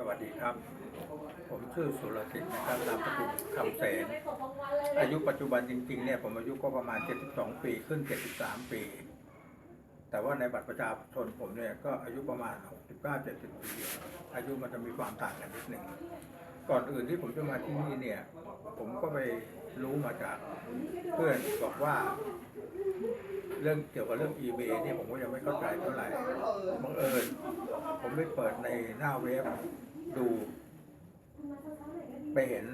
สวัสดีครับ ผมชื่อสุรสิทธิ์นะครับนามสกุลคำแสนอายุปัจจุบันจริงๆเนี่ยผมอายุก็ประมาณ 72 ปีขึ้น 73 ปี แต่ว่าในบัตรประชาชนผมเนี่ยก็อายุประมาณ 69-70 ปี อายุมันจะมีความต่างกันนิดหนึ่งก่อนอื่นที่ผมจะมาที่นี่เนี่ย ผมก็ไปรู้มาจากเพื่อนบอกว่า เรื่องเกี่ยวกับเรื่อง eBay เนี่ยผมก็ยังไม่เข้าใจเท่าไหร่บังเอิญผมไปเปิดในหน้าเว็บ ดู ไปเห็น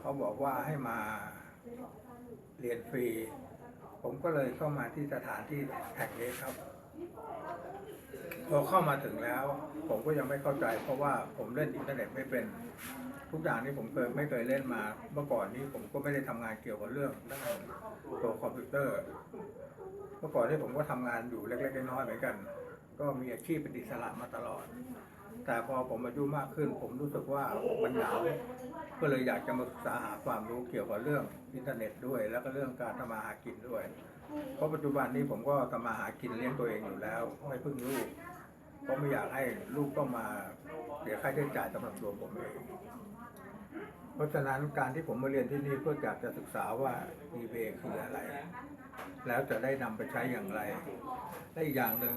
เขาบอกว่าให้มาเรียนฟรี ผมก็เลยเข้ามาที่สถานที่แห่งนี้ครับพอเข้ามาถึงแล้ว ผมก็ยังไม่เข้าใจ เพราะว่าผมเล่นอินเทอร์เน็ตไม่เป็น ทุกอย่างที่ผมเคยไม่เคยเล่นมา เมื่อก่อนนี้ผมก็ไม่ได้ทำงานเกี่ยวกับเรื่องตัวคอมพิวเตอร์ เมื่อก่อนที่ผมก็ทำงานอยู่เล็กๆน้อยๆเหมือนกัน ก็มีอาชีพเป็นอิสระมาตลอด แต่พอผมอายุมากขึ้น ผมรู้สึกว่ามันเหงาก็เลยอยากจะมาศึกษาหาความรู้เกี่ยวกับเรื่องอินเทอร์เน็ตด้วย แล้วก็เรื่องการทำมาหากินด้วย เพราะปัจจุบันนี้ผมก็ทำมาหากินเลี้ยงตัวเองอยู่แล้วไม่พึ่งลูกเพราะไม่อยากให้ลูกต้องมาเสียค่าใช้จ่ายสำหรับตัวผมเองเพราะฉะนั้นการที่ผมมาเรียนที่นี่เพื่ออยากจะศึกษาว่า eBay คืออะไร แล้วจะได้นำไปใช้อย่างไรและอีกอย่างหนึ่ง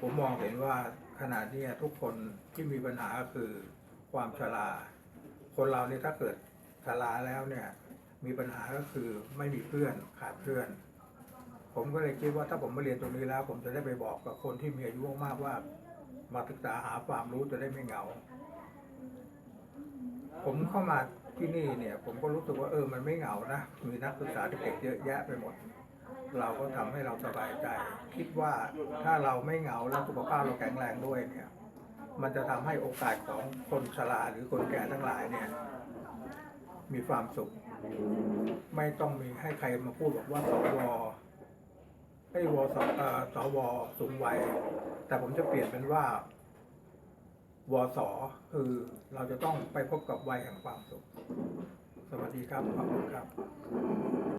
ผมมองเห็นว่าขณะนี้ทุกคนที่มีปัญหาก็คือความชรา คนเราเนี่ยถ้าเกิดชราแล้วเนี่ยมีปัญหาก็คือไม่มีเพื่อนขาดเพื่อน ผมก็เลยคิดว่าถ้าผมมาเรียนตรงนี้แล้ว ผมจะได้ไปบอกกับคนที่มีอายุมากว่า มาศึกษาหาความรู้จะได้ไม่เหงา ผมเข้ามาที่นี่เนี่ย ผมก็รู้สึกว่าเออมันไม่เหงานะมีนักศึกษาเด็กเยอะแยะไปหมด เราก็ทำให้เราสบายใจ คิดว่าถ้าเราไม่เหงาแล้วสุขภาพเราแข็งแรงด้วยเนี่ย มันจะทำให้โอกาสของคนชราหรือคนแก่ทั้งหลายเนี่ย มีความสุข ไม่ต้องมีให้ใครมาพูดบอกว่าสวไอ้วสเอ่อสวสูงวัยแต่ผมจะเปลี่ยนเป็นว่าวสคือเราจะต้องไปพบกับวัยแห่งความสุข สวัสดีครับ ขอบคุณครับ